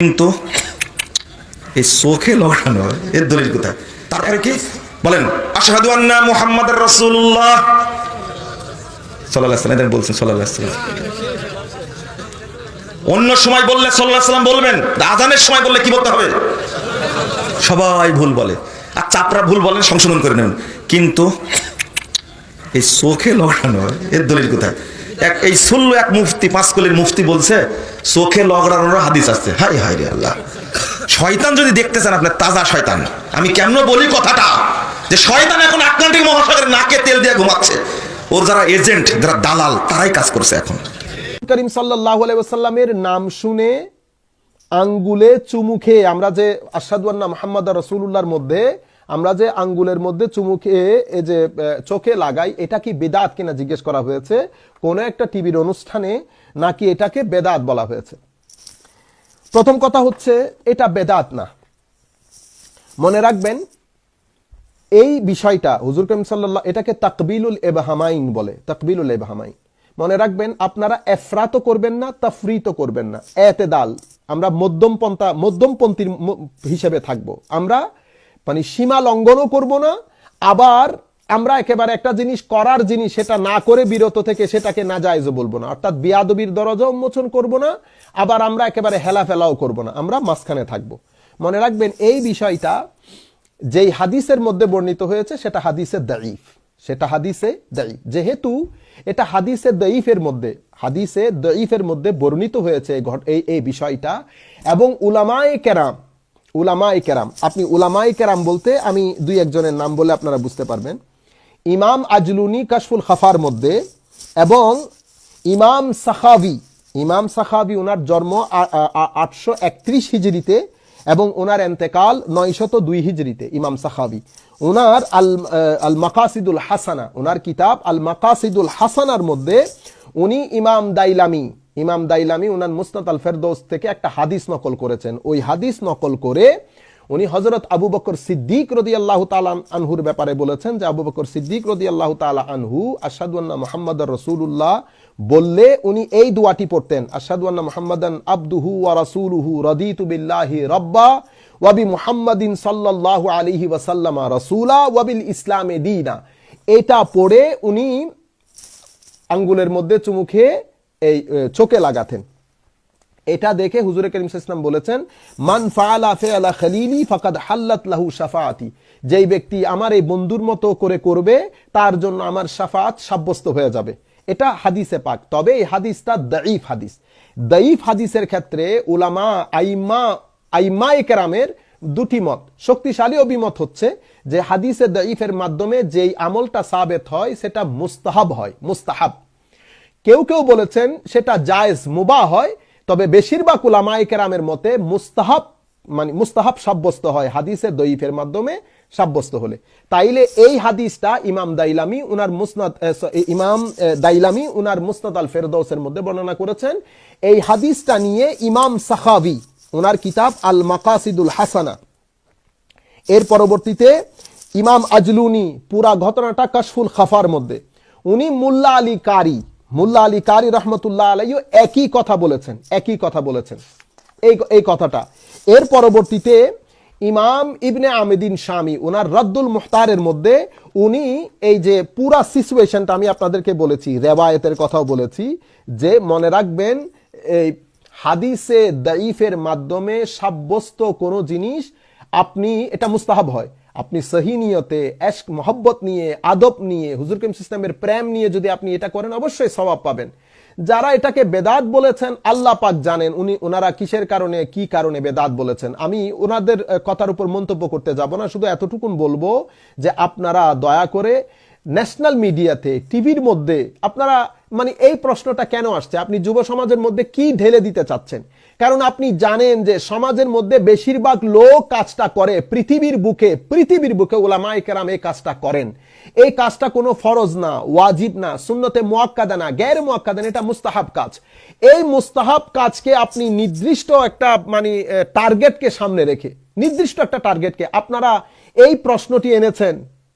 কিন্তু এই চোখে লগানো, এর দলিল কোথায়? তারপরে কি? বলেন, আশহাদু আন্না মুহাম্মাদার রাসূলুল্লাহ। সাল্লাল্লাহু আলাইহি বলছেন, সাল্লাল্লাহু অন্য সময় বললে সাল্লাল্লাহু বলবেন, আজানের সময় বললে কি বলতে হবে? সবাই ভুল বলে। আচ্ছা আপনারা ভুল বলেন, সংশোধন করে নেবেন কিন্তু এই চোখে লগানো, এর দলিল কোথায়? এক এই সুল্লু এক মুফতি পাঁচ পাঁচকলির মুফতি বলছে, চোখে লগানোর হাদিস আসছে হাই হাই রে আল্লাহ। শয়তান যদি দেখতে চান আপনার তাজা শয়তান। আমি কেমন বলি কথাটা? যে শয়তান এখন আটলান্টিক মহাসাগরের নাকে তেল দিয়ে ঘুমাচ্ছে। ওর যারা এজেন্ট, যারা দালাল, তারাই কাজ করছে এখন। করিম সাল্লাহ আলাইসাল্লামের নাম শুনে আঙ্গুলে চুমু খেয়ে আমরা যে আসাদুয়ান্না মোহাম্মদ রসুল্লাহর মধ্যে আমরা যে আঙ্গুলের মধ্যে চুমু খেয়ে, এই যে চোখে লাগাই, এটা কি বেদাত কিনা জিজ্ঞেস করা হয়েছে? কোন একটা টিভির অনুষ্ঠানে নাকি এটাকে বেদাত বলা হয়েছে? প্রথম কথা হচ্ছে, এটা বেদাত না। মনে রাখবেন, এই বিষয়টা, হুজুর করিম সাল্লাহ এটাকে তাকবিলুল এবাহামাইন বলে, তাকবিলুল এবাহামাইন। মনে রাখবেন, আপনারা এফরাত করবেন না তাফরিত করবেন না। এতেদাল, আমরা মধ্যম পন্থা মধ্যমপন্থীর হিসেবে থাকব। আমরা মানে সীমা লঙ্ঘনও করব না, আবার আমরা একেবারে একটা জিনিস করার জিনিস সেটা না করে বিরত থেকে সেটাকে না জায়জও বলব না। অর্থাৎ বিয়াদবির দরজা উন্মোচন করব না, আবার আমরা একেবারে হেলা ফেলাও করব না। আমরা মাঝখানে থাকব। মনে রাখবেন, এই বিষয়টা যেই হাদিসের মধ্যে বর্ণিত হয়েছে, সেটা হাদিসে দাইফ সেটা হাদিসে দাইফ যেহেতু এটা হাদিসে দাইফের মধ্যে, হাদিসে দাইফের মধ্যে বর্ণিত হয়েছে এই এই বিষয়টা, এবং উলামায়ে কেরাম উলামায়ে কেরাম। আপনি উলামায়ে কেরাম বলতে আমি দুই একজনের নাম বলে আপনারা বুঝতে পারবেন। ইমাম আজলুনি কাশফুল খাফার মধ্যে এবং ইমাম সাখাবি ইমাম সাখাবি ওনার জন্ম আটশো একত্রিশ হিজড়িতে এবং ওনার এন্তেকাল নয়শত দুই হিজড়িতে, ইমাম সাখাবি। ওনার আল আল মাকাসিদুল হাসানা ওনার কিতাব আল মাকাসিদুল হাসানার মধ্যে উনি ইমাম দাইলামি ইমাম দাইলামি ওনার মুসনাত আল ফেরদৌস থেকে একটা হাদিস নকল করেছেন। ওই হাদিস নকল করে উনি হজরত আবু বকর সিদ্দিক রদি আল্লাহ তালা আনহুর ব্যাপারে বলেছেন যে, আবু বকর সিদ্দিক রদি আল্লাহ তালা আনহু আসাদুল্লাহ মোহাম্মদ রসুল্লাহ বললে উনি এই দোয়াটি পড়তেন আসাদুল্লাহ মোহাম্মদান আব্দুহু ওয়া রাসূলুহু রাদিতু বিল্লাহি রব্বা ওয়াবি মুহাম্মাদিন সাল্লাল্লাহু আলিহি ওয়াসাল্লামা রাসূলা ওয়াবিল ইসলামে দীনা। এটা পড়ে উনি আঙ্গুলের মধ্যে চুমু খেয়ে এই চোখে লাগাতেন। এটা দেখে হুজুরে করিম ইসলাম বলেছেন, মান খালিলি ফাকাদ হাল্লাত লাহু সাফাতি যেই ব্যক্তি আমার এই বন্ধুর মতো করে করবে, তার জন্য আমার শাফাআত সাব্যস্ত হয়ে যাবে। এটা হাদিসে পাক। তবে এই হাদিসটা দাইফ হাদিস। দাইফ হাদিসের ক্ষেত্রে উলামা, আইমা আইমা কেরামের দুটি মত। শক্তিশালী অভিমত হচ্ছে যে হাদিসে দাইফের মাধ্যমে যেই আমলটা সাবেত হয়, সেটা মুস্তাহাব হয়, মুস্তাহাব। কেউ কেউ বলেছেন সেটা জায়েজ মুবা হয়, তবে বেশিরভাগ উলামায়ে কেরামের মতে মুস্তাহাব মানে মুস্তাহাব সাব্যস্ত হয় হাদিসের দইফের মাধ্যমে সাব্যস্ত হলে। তাইলে এই হাদিসটা ইমাম দাইলামি উনার মুসনাদ ইমাম দাইলামি উনার মুসনাদ আল ফেরদৌসের মধ্যে বর্ণনা করেছেন, এই হাদিসটা নিয়ে ইমাম সাখাবি উনার কিতাব আল মাকাসিদুল হাসানা। এর পরবর্তীতে ইমাম আজলুনি পুরা ঘটনাটা কাশফুল খাফার মধ্যে। উনি মুল্লা আলী কারি মুল্লা আলী কারি রহমতুল্লাহ আলাইও একই কথা বলেছেন, একই কথা বলেছেন। এই এই কথাটা। এর পরবর্তীতে ইমাম ইবনে আমেদিন শামি ওনার রদ্দুল মুখতারের মধ্যে উনি এই যে পুরা সিচুয়েশনটা আমি আপনাদেরকে বলেছি রেবায়েতের কথাও বলেছি, যে মনে রাখবেন, এই হাদিসে দাইফের মাধ্যমে সাব্যস্ত কোনো জিনিস, আপনি, এটা মুস্তাহাব হয়। আপনি সহি নিয়তে, এশক, মোহব্বত নিয়ে, আদব নিয়ে, হুজুর কিম সিস্টেমের প্রেম নিয়ে যদি আপনি এটা করেন, অবশ্যই স্বভাব পাবেন। যারা এটাকে বেদাত বলেছেন, আল্লাহ পাক জানেন উনি ওনারা কিসের কারণে, কি কারণে বেদাত বলেছেন। আমি ওনাদের কথার উপর মন্তব্য করতে যাব না, শুধু এতটুকুন বলব যে আপনারা দয়া করে ন্যাশনাল মিডিয়াতে, টিভির মধ্যে, আপনারা মানে এই প্রশ্নটা কেন আসছে? আপনি যুব সমাজের মধ্যে কি ঢেলে দিতে চাচ্ছেন? কারণ আপনি জানেন যে সমাজের মধ্যে বেশিরভাগ লোক কাজটা করে, পৃথিবীর বুকে পৃথিবীর বুকে ওলামাই কেরাম এই কাজটা করেন। এই কাজটা কোনো ফরজ না, ওয়াজিব না, সুন্নতে মোয়াক্কাদা না গ্যার মোয়াক্কাদা এটা মুস্তাহাব কাজ। এই মুস্তাহাব কাজকে আপনি নির্দিষ্ট একটা মানে টার্গেটকে সামনে রেখে, নির্দিষ্ট একটা টার্গেটকে, আপনারা এই প্রশ্নটি এনেছেন,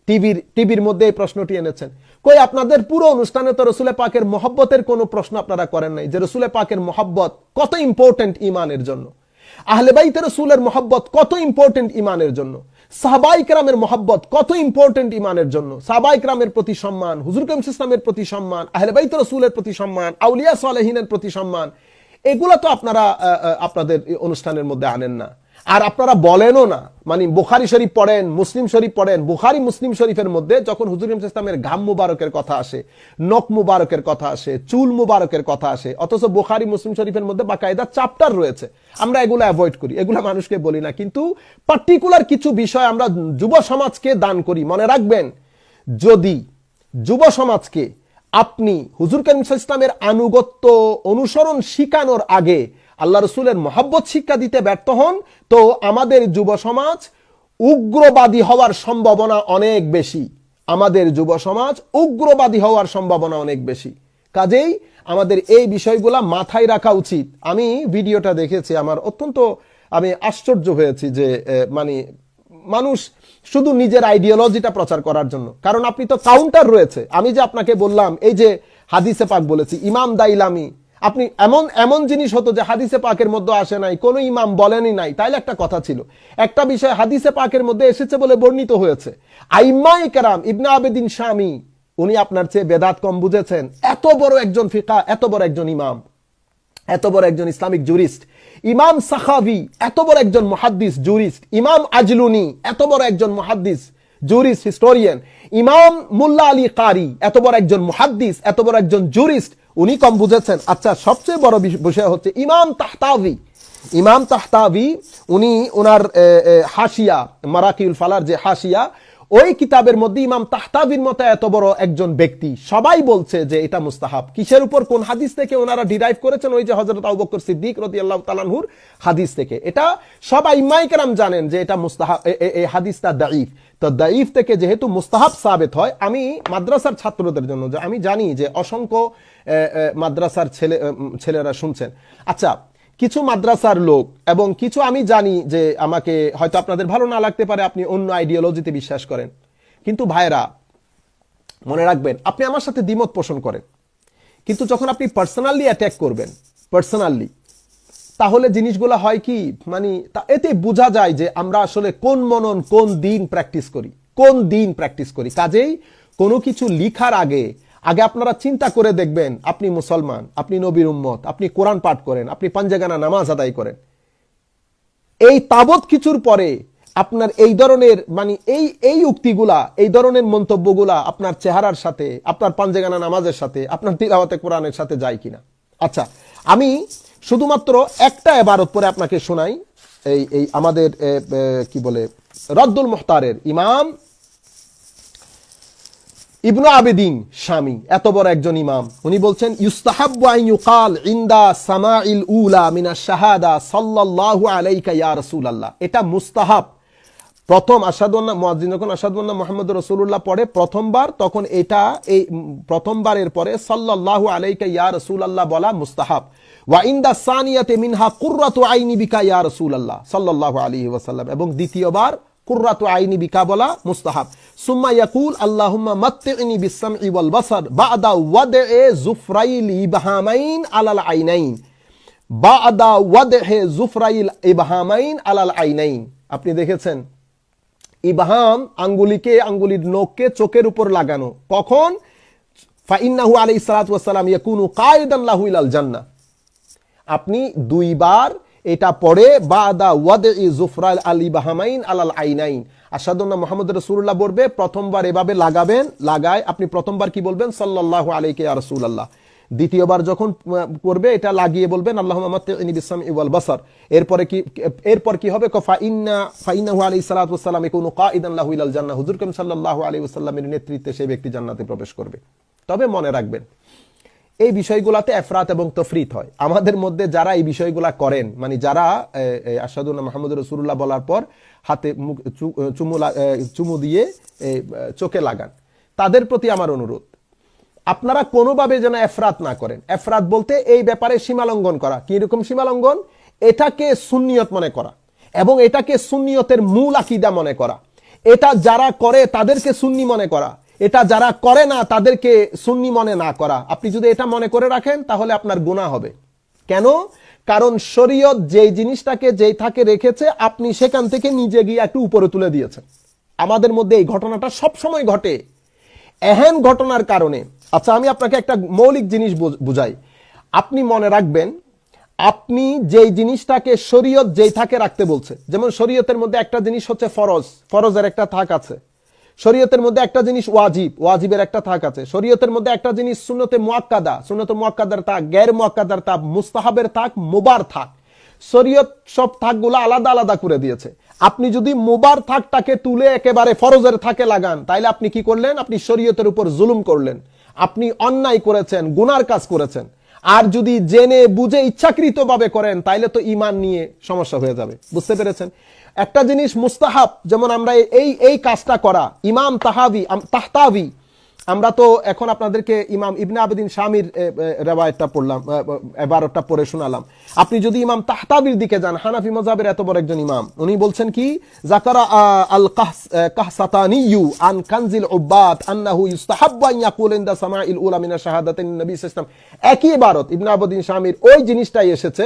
টিভির টিভির মধ্যে এই প্রশ্নটি এনেছেন। কই আপনাদের পুরো অনুষ্ঠানে তো রসুলে পাকের মহব্বতের কোনো প্রশ্ন আপনারা করেন নাই যে রসুলে পাকের মহব্বত কত ইম্পর্টেন্ট ইমানের জন্য? আহলে বাইতে রসুলের মহব্বত কত ইম্পর্টেন্ট ইমানের জন্য? সাহাবাই কেরামের মহব্বত কত ইম্পর্টেন্ট ইমানের জন্য? সাহাবাই কেরামের প্রতি সম্মান, হুজুর কাম ইসলামের প্রতি সম্মান, আহলে বাইতে রসুলের প্রতি সম্মান, আউলিয়া সালেহিনের প্রতি সম্মান, এগুলো তো আপনারা আপনাদের অনুষ্ঠানের মধ্যে আনেন না। আর আপনারা বলেনও না। মানে বুখারি শরীফ পড়েন, মুসলিম শরীফ পড়েন, বুখারি মুসলিম শরীফের মধ্যে যখন হুজুর ইসলামের ঘাম মুবারকের কথা আসে, নখ মুবারকের কথা আসে, চুল মুবারকের কথা আসে, অথচ বুখারি মুসলিম শরীফের মধ্যে বাকায়দা চাপ্টার রয়েছে। আমরা এগুলো অ্যাভয়েড করি, এগুলো মানুষকে বলি না। কিন্তু পার্টিকুলার কিছু বিষয় আমরা যুব সমাজকে দান করি। মনে রাখবেন, যদি যুব সমাজকে আপনি হুজুর করিম ইসলামের আনুগত্য অনুসরণ শিখানোর আগে আল্লাহ রসুলের মহাব্বত শিক্ষা দিতে ব্যর্থ হন, তো আমাদের যুব সমাজ উগ্রবাদী হওয়ার সম্ভাবনা অনেক বেশি। আমাদের যুব সমাজ উগ্রবাদী হওয়ার সম্ভাবনা অনেক বেশি। কাজেই আমাদের এই বিষয়গুলা মাথায় রাখা উচিত। আমি ভিডিওটা দেখেছি, আমার অত্যন্ত, আমি আশ্চর্য হয়েছি যে মানে মানুষ শুধু নিজের আইডিওলজিটা প্রচার করার জন্য। কারণ আপনি তো কাউন্টার রয়েছে। আমি যে আপনাকে বললাম, এই যে হাদিসে পাক বলেছি, ইমাম দাইলামি আপনি এমন এমন জিনিস হতো যে হাদিসে পাকের মধ্যে আসে নাই, কোনো ইমাম বলেনই নাই। তাইলে একটা কথা ছিল। একটা বিষয় হাদিসে পাকের মধ্যে এসেছে বলে বর্ণিত হয়েছে। আইম্মা কেরাম ইবনা আবেদিন স্বামী উনি আপনার চেয়ে বেদাত কম বুঝেছেন। এত বড় একজন ফিকা, এত বড় একজন ইমাম, এত বড় একজন ইসলামিক জুরিস্ট। ইমাম সাখাভি, এত বড় একজন মহাদ্দিস জুরিস্ট। ইমাম আজলুনি, এত বড় একজন মহাদ্দিস জুরিস্ট, হিস্টোরিয়ান। ইমাম মুল্লা আলী কারি, এত বড় একজন মহাদ্দিস, এত বড় একজন জুরিস্ট। উনি কম বুঝেছেন। আচ্ছা সবচেয়ে বড় বিষয় হচ্ছে ইমাম তাহতাবি। ইমাম তাহতাবি, উনি ওনার হাসিয়া মারাকিউল ফালার যে হাসিয়া ওই কিতাবের মধ্যে ইমাম তাহতাবির মতো এত বড় একজন ব্যক্তি, সবাই বলছে যে এটা মুস্তাহাব। কিসের উপর? কোন হাদিস থেকে ওনারা ডিরাইভ করেছেন? ওই যে হজরত আবু বকর সিদ্দিক রদি আল্লাহ তালানহুর হাদিস থেকে। এটা সবাই ইমাইকেরাম জানেন যে এটা মুস্তাহাব এই হাদিসটা দাইফ তো দাইফ থেকে যেহেতু মুস্তাহাব সাবেত হয়, আমি মাদ্রাসার ছাত্রদের জন্য আমি জানি যে অসংখ্য মাদ্রাসার ছেলে ছেলেরা শুনছেন। আচ্ছা কিছু মাদ্রাসার লোক এবং কিছু আমি জানি যে আমাকে হয়তো আপনাদের ভালো না লাগতে পারে, আপনি অন্য আইডিওলজিতে বিশ্বাস করেন। কিন্তু ভাইরা মনে রাখবেন, আপনি আমার সাথে দ্বিমত পোষণ করেন। কিন্তু যখন আপনি পার্সোনালি অ্যাটাক করবেন পার্সোনালি তাহলে জিনিসগুলো হয় কি মানে তা- এতে বোঝা যায় যে আমরা আসলে কোন মনন, কোন দিন প্র্যাকটিস করি, কোন দিন প্র্যাকটিস করি। কাজেই কোনো কিছু লিখার আগে আগে আপনারা চিন্তা করে দেখবেন, আপনি মুসলমান, আপনি নবীর উম্মত, আপনি কোরআন পাঠ করেন, আপনি পাঞ্জাগানা নামাজ আদায় করেন। এই তাবৎ কিছুর পরে আপনার এই ধরনের মানে এই এই উক্তিগুলা, এই ধরনের মন্তব্যগুলা আপনার চেহারার সাথে, আপনার পাঞ্জেগানা নামাজের সাথে, আপনার তিলাওয়াতে কোরআনের সাথে যায় কিনা? আচ্ছা আমি শুধুমাত্র একটা এবারত পরে আপনাকে শোনাই, এই এই আমাদের কি বলে, রদ্দুল মুখতারের ইমাম ইবনু আবেদিন স্বামী, এত বড় একজন ইমাম। উনি বলছেন এটা মুস্তাহাব। প্রথম যখন মোহাম্মদ রসুল্লাহ পড়ে প্রথমবার, তখন এটা এই প্রথমবারের পরে সাল্লাল্লাহু আলাইকা ইয়া বলা মুস্তাহাব। ওয়া মিনহা কুররাতু আইনি বিকা ইয়া সাল্লাল্লাহু আলাইহি ওয়াসাল্লাম। এবং দ্বিতীয়বার কুররাতু আইনি বিকা বলা মুস্তাহাব। সুম্মা ইয়াকুল, আল্লাহুম্মা মাত্তিনি ওয়াল বাসার বাদা ওয়াদে জুফরাইল ইবহামাইন আলাল আইনাইন। বাদা ওয়াদে জুফরাইল ইবহামাইন আলাল আইনাইন। আপনি দেখেছেন? ইবহাম আঙ্গুলিকে, আঙ্গুলির নখকে চোখের উপর লাগানো। কখন? ফাইন্নাহু আলাইহিস সালাতু ওয়াস সালাম ইয়াকুনু কায়দান লাহু ইলাল জান্নাহ। আপনি দুইবার এটা পড়ে, বাদা ওয়াদে জুফরাল আলী বাহামাইন আলাল আইনাইন। আসাদুল্লাহ মোহাম্মদ রসুল্লাহ বলবে, প্রথমবার এভাবে লাগাবেন, লাগায়, আপনি প্রথমবার কি বলবেন? সাল্লাল্লাহু আলাইকে রসুল্লাহ দ্বিতীয়বার যখন করবে, এটা লাগিয়ে বলবেন আল্লাহ বিসাম ইওয়াল বাসার। এরপরে কি, এরপর কি হবে? কফা ইন্না ফাইনাহু আলাইহিস সালাতু ওয়াস সালাম ইয়াকুনু কাইদান লাহু ইলাল জান্নাহ। হুজুর করিম সাল্লাল্লাহু আলাইহি ওয়াসাল্লামের নেতৃত্বে সেই ব্যক্তি জান্নাতে প্রবেশ করবে। তবে মনে রাখবেন এই বিষয়গুলাতে এফরাত এবং তফরিত হয়। আমাদের মধ্যে যারা এই বিষয়গুলা করেন মানে যারা আসাদুল্লাহ মাহমুদ রসুল্লাহ বলার পর হাতে চুমু চুমু দিয়ে চোখে লাগান। তাদের প্রতি আমার অনুরোধ, আপনারা কোনোভাবে যেন এফরাত না করেন। এফরাত বলতে এই ব্যাপারে সীমালঙ্ঘন করা। কি রকম সীমালঙ্ঘন? এটাকে সুন্নিয়ত মনে করা এবং এটাকে সুন্নিয়তের মূল আকিদা মনে করা। এটা যারা করে তাদেরকে সুন্নি মনে করা। এটা যারা করে না, তাদেরকে সুন্নি মনে না করা। আপনি যদি এটা মনে করে রাখেন, তাহলে আপনার গুণা হবে। কেন? কারণ শরীয়ত যেই জিনিসটাকে যেই থাকে রেখেছে, আপনি সেখান থেকে নিজে গিয়ে একটু উপরে তুলে দিয়েছেন। আমাদের মধ্যে এই ঘটনাটা সব সময় ঘটে। এহেন ঘটনার কারণে। আচ্ছা আমি আপনাকে একটা মৌলিক জিনিস বুঝ- বুঝাই। আপনি মনে রাখবেন, আপনি যেই জিনিসটাকে শরীয়ত যেই থাকে রাখতে বলছে, যেমন শরীয়তের মধ্যে একটা জিনিস হচ্ছে ফরজ। ফরজের একটা থাক আছে। শরীয়তের মধ্যে একটা জিনিস ওয়াজিব, ওয়াজিবের একটা থাক আছে। শরীয়তের মধ্যে একটা জিনিস সুন্নতে মুয়াক্কাদা, সুন্নতে মুয়াক্কাদার থাক গ্যার মুয়াক্কাদার থাক, মুস্তাহাবের থাক, মুবার থাক। শরীয়ত সব থাকগুলো আলাদা আলাদা করে দিয়েছে। আপনি যদি মুবার থাকটাকে তুলে একেবারে ফরজের থাকে লাগান, তাইলে আপনি কি করলেন? আপনি শরীয়তের উপর জুলুম করলেন। আপনি অন্যায় করেছেন, গুনার কাজ করেছেন। আর যদি জেনে বুঝে ইচ্ছাকৃতভাবে করেন, তাইলে তো ইমান নিয়ে সমস্যা হয়ে যাবে। বুঝতে পেরেছেন? একটা জিনিস মুস্তাহাব যেমন আমরা এই এই কাজটা করা ইমাম তাহাবি তাহতাবি। আমরা তো এখন আপনাদেরকে ইমাম ইবনে আবেদিন স্বামীর রেওয়ায়তটা পড়লাম এবারটা পড়ে শোনালাম। আপনি যদি ইমাম তাহতাবির দিকে যান হানাফি মজাবের এত বড় একজন ইমাম উনি বলছেন কি জাকারা আল কাহস- আহ, কাহসাতানিয়ু আন কানজিল উব্বাত আন্নাহু ইউস্তাহাব্বু আন ইয়াকুল ইনদা সামাইল উলা মিনা শাহাদাতিন নবী সাল্লাল্লাহু একই ইবারত ইবনে আবেদিন স্বামীর ওই জিনিসটাই এসেছে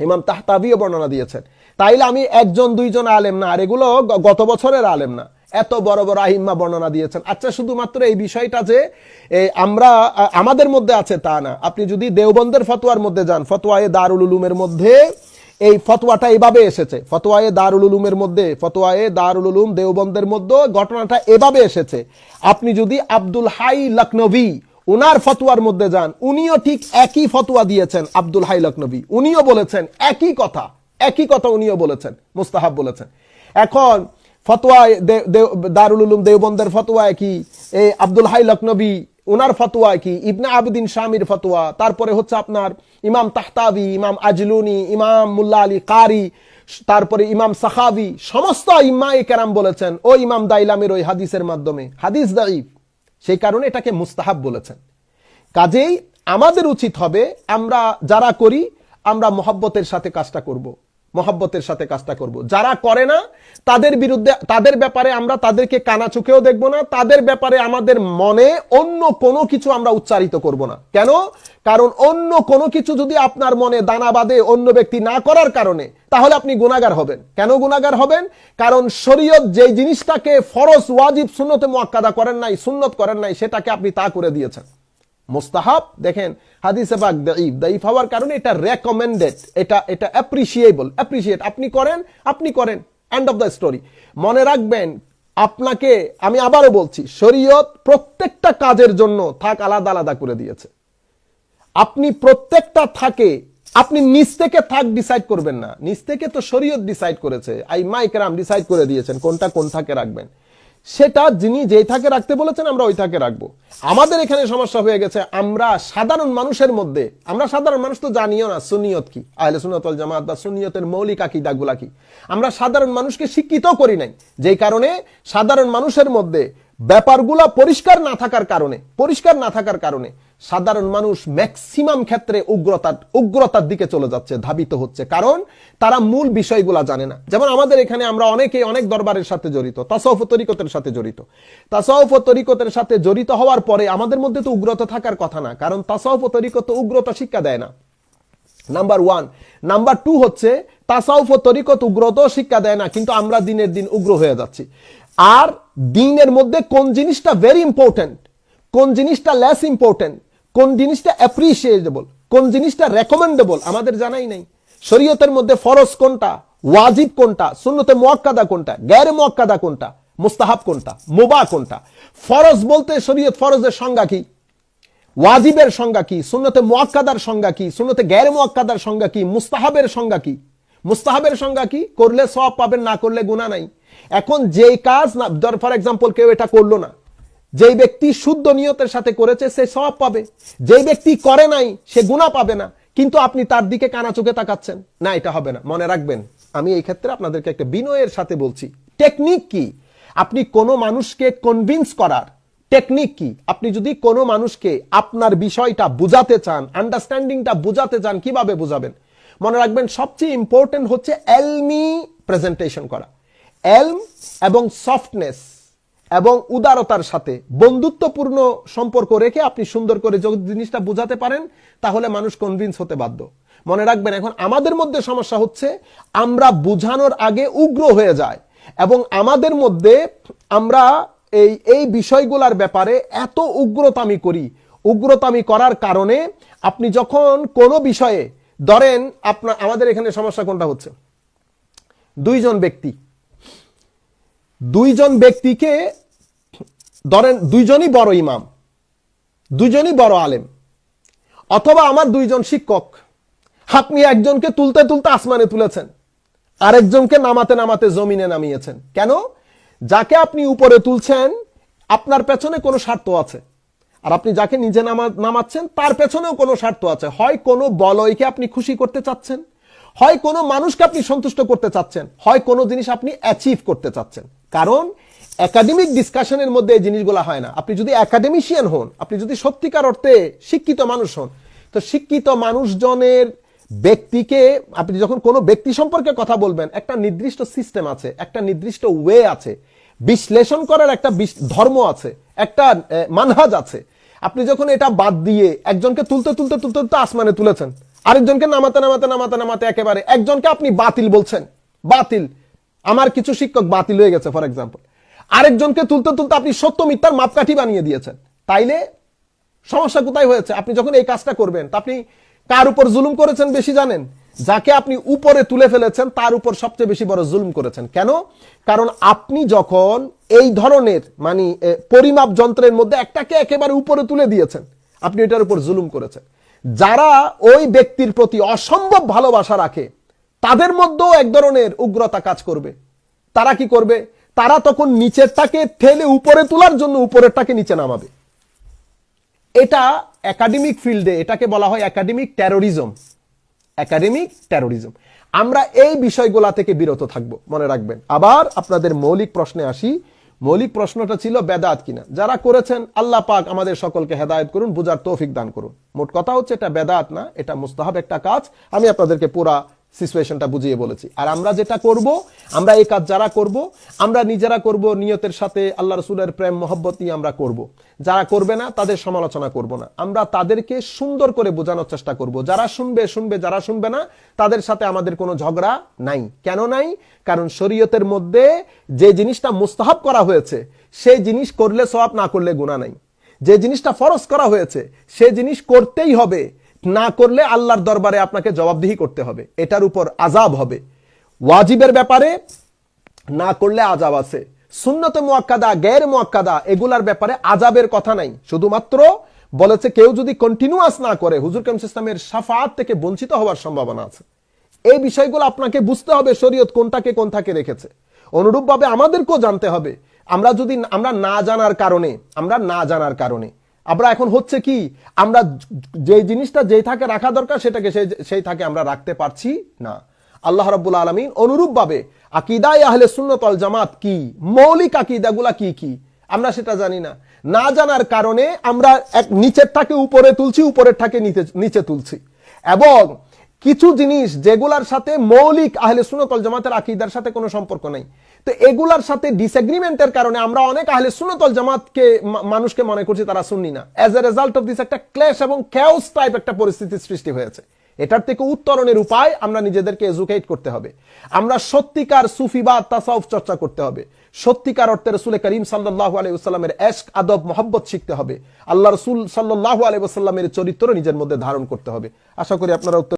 ইমাম তাহতাবিও বর্ণনা দিয়েছেন। তাইলে আমি একজন, দুইজন আলেম না, আর এগুলো গত বছরের আলেম না। এত বড় বড় আহিম্মা বর্ণনা দিয়েছেন। আচ্ছা শুধুমাত্র এই বিষয়টা যে আমরা আমাদের মধ্যে আছে তা না। আপনি যদি দেওবন্দের ফতোয়ার মধ্যে যান, ফতোয়ায়ে দারুল উলুমের মধ্যে এই ফতোয়াটা এইভাবে এসেছে। ফতোয়ায়ে দারুল উলুমের মধ্যে, ফতোয়ায়ে দারুল উলুম দেওবন্দের মধ্যে ঘটনাটা এভাবে এসেছে। আপনি যদি আব্দুল হাই লখনবী উনার ফতোয়ার মধ্যে যান, উনিও ঠিক একই ফতোয়া দিয়েছেন আব্দুল হাই লখনবী। উনিও বলেছেন একই কথা। একই কথা উনিও বলেছেন, মুস্তাহাব বলেছেন। এখন ফতোয়া দারুল উলুম দেওবন্দের ফতোয়া কি এই আব্দুল হাই লখনবী, উনার ফতোয়া কি, ইবনা আবদিন শামির ফতোয়া, তারপরে হচ্ছে আপনার ইমাম তাহতাবি, ইমাম আজলুনি, ইমাম মুল্লা আলী কারি, তারপরে ইমাম সাহাবি সমস্ত ইম্মা কেরাম বলেছেন, ও ইমাম দাইলামের ওই হাদিসের মাধ্যমে। হাদিস দাইফ সেই কারণে এটাকে মুস্তাহাব বলেছেন। কাজেই আমাদের উচিত হবে আমরা যারা করি, আমরা মহব্বতের সাথে কাজটা করব। মহব্বতের সাথে কাজটা করব। যারা করে না, তাদের বিরুদ্ধে, তাদের ব্যাপারে আমরা তাদেরকে কানা চোখেও দেখব না, তাদের ব্যাপারে আমাদের মনে অন্য কোনো কিছু আমরা উচ্চারিত করব না। কেন? কারণ অন্য কোনো কিছু যদি আপনার মনে দানা বাঁধে অন্য ব্যক্তি না করার কারণে, তাহলে আপনি গুণাগার হবেন। কেন গুণাগার হবেন? কারণ শরীয়ত যেই জিনিসটাকে ফরজ, ওয়াজিব, সুন্নতে মোয়াক্কাদা করেন নাই, সুন্নত করেন নাই, সেটাকে আপনি তা করে দিয়েছেন। মুস্তাহাব, দেখেন, হাদিসে পাক দাইফ দাইফ হওয়ার কারণে এটা রেকমেন্ডেড এটা এটা অ্যাপ্রিসিয়েবল অ্যাপ্রিসিয়েট আপনি করেন আপনি করেন। এন্ড অফ দ্য স্টোরি মনে রাখবেন, আপনাকে আমি আবারও বলছি, শরীয়ত প্রত্যেকটা কাজের জন্য থাক আলাদা আলাদা করে দিয়েছে। আপনি প্রত্যেকটা থাকে, আপনি নিজ থেকে থাক ডিসাইড করবেন না। নিজ থেকে তো শরীয়ত ডিসাইড করেছে। আই মাইকরাম ডিসাইড করে দিয়েছেন, কোনটা কোন থাকে রাখবেন। সেটা যিনি যেই থাকে রাখতে বলেছেন, আমরা ওই থাকে রাখব। আমাদের এখানে সমস্যা হয়ে গেছে, আমরা সাধারণ মানুষের মধ্যে, আমরা সাধারণ মানুষ তো জানিও না সুনিয়ত কি, আহলে সুন্নাত ওয়াল জামাত বা সুনিয়তের মৌলিক আকিদাগুলা কি। আমরা সাধারণ মানুষকে শিক্ষিত করি নাই, যেই কারণে সাধারণ মানুষের মধ্যে ব্যাপারগুলা পরিষ্কার না থাকার কারণে, পরিষ্কার না থাকার কারণে সাধারণ মানুষ ম্যাক্সিমাম ক্ষেত্রে উগ্রতার উগ্রতার দিকে চলে যাচ্ছে, ধাবিত হচ্ছে। কারণ তারা মূল বিষয়গুলা জানে না। যেমন আমাদের এখানে আমরা অনেকে অনেক দরবারের সাথে জড়িত, তাসাউফ তরিকতের সাথে জড়িত। তাসাউফ তরিকতের সাথে জড়িত হওয়ার পরে আমাদের মধ্যে তো উগ্রতা থাকার কথা না, কারণ তাসাউফ তরিকত উগ্রতা শিক্ষা দেয় না। নাম্বার ওয়ান নাম্বার টু হচ্ছে, তাসাউফ তরিকত উগ্রত শিক্ষা দেয় না, কিন্তু আমরা দিনের দিন উগ্র হয়ে যাচ্ছি। আর দিনের মধ্যে কোন জিনিসটা ভেরি ইম্পর্টেন্ট কোন জিনিসটা লেস ইম্পর্টেন্ট কোন জিনিসটা অ্যাপ্রিসিয়েটেবল কোন জিনিসটা রেকমেন্ডেবল আমাদের জানাই নাই। শরীয়তের মধ্যে ফরজ কোনটা, ওয়াজিব কোনটা, সুন্নতে মোয়াক্কাদা কোনটা গ্যারে মোয়াক্কাদা কোনটা, মুস্তাহাব কোনটা, মুবা কোনটা? ফরজ বলতে শরীয়ত ফরজের সংজ্ঞা কি? ওয়াজিবের সংজ্ঞা কি? সুন্নতে মোয়াক্কাদার সংজ্ঞা কি? সুন্নতে গ্যার মোয়াক্কাদার সংজ্ঞা কি? মুস্তাহাবের সংজ্ঞা কি? মুস্তাহাবের সংজ্ঞা কি? করলে সব পাবেন, না করলে গুণা নাই। এখন যেই কাজ না ফর এক্সাম্পল কেউ এটা করল না, যেই ব্যক্তি শুদ্ধ নিয়তের সাথে করেছে সে সব পাবে, যেই ব্যক্তি করে নাই সে গুণা পাবে না, কিন্তু আপনি তার দিকে কানা চোখে তাকাচ্ছেন, না, এটা হবে না, মনে রাখবেন, আমি এই ক্ষেত্রে আপনাদেরকে একটা বিনয়ের সাথে বলছি টেকনিক কি? আপনি কোনো মানুষকে কনভিন্স করার টেকনিক কি? আপনি যদি কোনো মানুষকে আপনার বিষয়টা বুঝাতে চান আন্ডারস্ট্যান্ডিংটা বুঝাতে চান, কীভাবে বুঝাবেন? মনে রাখবেন সবচেয়ে ইম্পর্টেন্ট হচ্ছে এলমি প্রেজেন্টেশন করা। এলম এবং সফটনেস এবং উদারতার সাথে বন্ধুত্বপূর্ণ সম্পর্ক রেখে আপনি সুন্দর করে যদি জিনিসটা বোঝাতে পারেন, তাহলে মানুষ কনভিন্স হতে বাধ্য। মনে রাখবেন, এখন আমাদের মধ্যে সমস্যা হচ্ছে, আমরা বুঝানোর আগে উগ্র হয়ে যায় এবং আমাদের মধ্যে আমরা এই এই বিষয়গুলোর ব্যাপারে এত উগ্রতামি করি। উগ্রতামি করার কারণে আপনি যখন কোনো বিষয়ে, ধরেন আপনার, আমাদের এখানে সমস্যা কোনটা হচ্ছে? দুইজন ব্যক্তি দুইজন ব্যক্তিকে ধরেন দুইজনই বড় ইমাম, দুইজনই বড় আলেম, অথবা আমার দুইজন শিক্ষক। আপনি একজনকে তুলতে তুলতে আসমানে তুলেছেন, আরেকজনকে নামাতে নামাতে জমিনে নামিয়েছেন। কেন? যাকে আপনি উপরে তুলছেন, আপনার পেছনে কোনো স্বার্থ আছে। আর আপনি যাকে নিজে নামা- নামাচ্ছেন, তার পেছনেও কোনো স্বার্থ আছে। হয় কোনো বলয়কে আপনি খুশি করতে চাচ্ছেন, হয় কোনো মানুষকে আপনি সন্তুষ্ট করতে চাচ্ছেন, হয় কোনো জিনিস আপনি অ্যাচিভ করতে চাচ্ছেন। কারণ একাডেমিক ডিসকাশনের মধ্যে এই জিনিসগুলো হয় না। আপনি যদি একাডেমিশিয়ান হন, আপনি যদি সত্যিকার অর্থে শিক্ষিত মানুষ হন, তো শিক্ষিত মানুষজনের ব্যক্তিকে আপনি যখন কোনো ব্যক্তি সম্পর্কে কথা বলবেন, একটা নির্দিষ্ট সিস্টেম আছে, একটা নির্দিষ্ট ওয়ে আছে, বিশ্লেষণ করার একটা ধর্ম আছে, একটা মানহাজ আছে। আপনি যখন এটা বাদ দিয়ে একজনকে তুলতে তুলতে তুলতে তুলতে আসমানে তুলেছেন, আরেকজনকে নামাতে নামাতে নামাতে নামাতে একেবারে একজনকে আপনি বাতিল বলছেন, বাতিল। আমার কিছু শিক্ষক বাতিল হয়ে গেছে ফর এক্সাম্পল আরেকজনকে তুলতে তুলতে আপনি সত্য মিথ্যার মাপকাঠি বানিয়ে দিয়েছেন। তাইলে সমস্যা কোথায় হয়েছে? আপনি যখন এই কাজটা করবেন, তা আপনি কার উপর জুলুম করেছেন বেশি জানেন? যাকে আপনি উপরে তুলে ফেলেছেন, তার উপর সবচেয়ে বেশি বড় জুলুম করেছেন। কেন? কারণ আপনি যখন এই ধরনের মানে পরিমাপ যন্ত্রের মধ্যে একটাকে একেবারে উপরে তুলে দিয়েছেন, আপনি এটার উপর জুলুম করেছেন। যারা ওই ব্যক্তির প্রতি অসম্ভব ভালোবাসা রাখে তাদের মধ্যেও এক ধরনের উগ্রতা কাজ করবে। তারা কি করবে? তারা তখন নিচেরটাকে ঠেলে উপরে তোলার জন্য উপরেরটাকে নিচে নামাবে। এটা একাডেমিক ফিল্ডে এটাকে বলা হয় একাডেমিক টেরোরিজম একাডেমিক টেরোরিজম আমরা এই বিষয়গুলা থেকে বিরত থাকব, মনে রাখবেন। আবার আপনাদের মৌলিক প্রশ্নে আসি। মৌলিক প্রশ্নটা ছিল বেদাত কিনা? যারা করেছেন, আল্লাহ পাক আমাদের সকলকে হেদায়েত করুন, বুঝার তৌফিক দান করুন। মোট কথা হচ্ছে এটা বেদাত না, এটা মুস্তাহাব একটা কাজ। আমি আপনাদেরকে পুরা সিচুয়েশনটা বুঝিয়ে বলেছি। আর আমরা যেটা করব, আমরা এই কাজ যারা করব, আমরা নিজেরা করব নিয়তের সাথে আল্লাহ রসুলের প্রেম, মহব্বত নিয়ে আমরা করব। যারা করবে না, তাদের সমালোচনা করব না। আমরা তাদেরকে সুন্দর করে বোঝানোর চেষ্টা করব। যারা শুনবে শুনবে, যারা শুনবে না, তাদের সাথে আমাদের কোনো ঝগড়া নাই। কেন নাই? কারণ শরীয়তের মধ্যে যে জিনিসটা মুস্তাহাব করা হয়েছে, সেই জিনিস করলে সওয়াব না করলে গুণা নাই। যে জিনিসটা ফরজ করা হয়েছে, সে জিনিস করতেই হবে। না করলে আল্লাহর দরবারে আপনাকে জবাবদিহি করতে হবে। এটার উপর আজাব হবে। ওয়াজিবের ব্যাপারে না করলে আজাব আছে। সুন্নতে মুয়াক্কাদা গ্যার মোয়াক্কাদা, এগুলার ব্যাপারে আজাবের কথা নাই। শুধুমাত্র বলেছে কেউ যদি কন্টিনিউয়াস না করে, হুজুর কাম ইসলামের সাফাত থেকে বঞ্চিত হওয়ার সম্ভাবনা আছে। এই বিষয়গুলো আপনাকে বুঝতে হবে শরীয়ত কোনটাকে কোন থাকে রেখেছে। অনুরূপভাবে আমাদেরকেও জানতে হবে। আমরা যদি আমরা না জানার কারণে, আমরা না জানার কারণে আমরা এখন হচ্ছে কি, আমরা যে জিনিসটা যেই থাকে রাখা দরকার সেটাকে সেই সেই থাকে আমরা রাখতে পারছি না। আল্লাহ রাব্বুল আলামিন অনুরূপভাবে আকিদায় আহলে সুন্নত ওয়াল জামাত কি, মৌলিক আকিদাগুলা কি কি? আমরা সেটা জানি না। না জানার কারণে আমরা এক নিচেরটাকে উপরে তুলছি, উপরেরটাকে নিচে তুলছি। এবং কিছু জিনিস যেগুলার সাথে মৌলিক আহলে সুনতল জামাতের আকিদার সাথে কোনো সম্পর্ক নাই। তো এগুলার সাথে ডিসএগ্রিমেন্টের কারণে আমরা অনেক আহলে সুনতল জামাতকে মানুষকে মনে করছি তারা সুন্নি না। As a result of this একটা ক্লেশ এবং ক্যাওস টাইপ একটা পরিস্থিতির সৃষ্টি হয়েছে। এটার থেকে উত্তরণের উপায় আমরা নিজেদেরকে এজুকেট করতে হবে। আমরা সত্যিকার সুফিবাদ তাসাউফ চর্চা করতে হবে। সত্যিকার অর্থে রসুল করিম সাল্লাহ আলাইসাল্লামের এশক, আদব, মোহাব্বত শিখতে হবে। আল্লাহ রসুল সাল্লাহ আলাইসাল্লামের চরিত্র নিজের মধ্যে ধারণ করতে হবে। আশা করি আপনারা উত্তর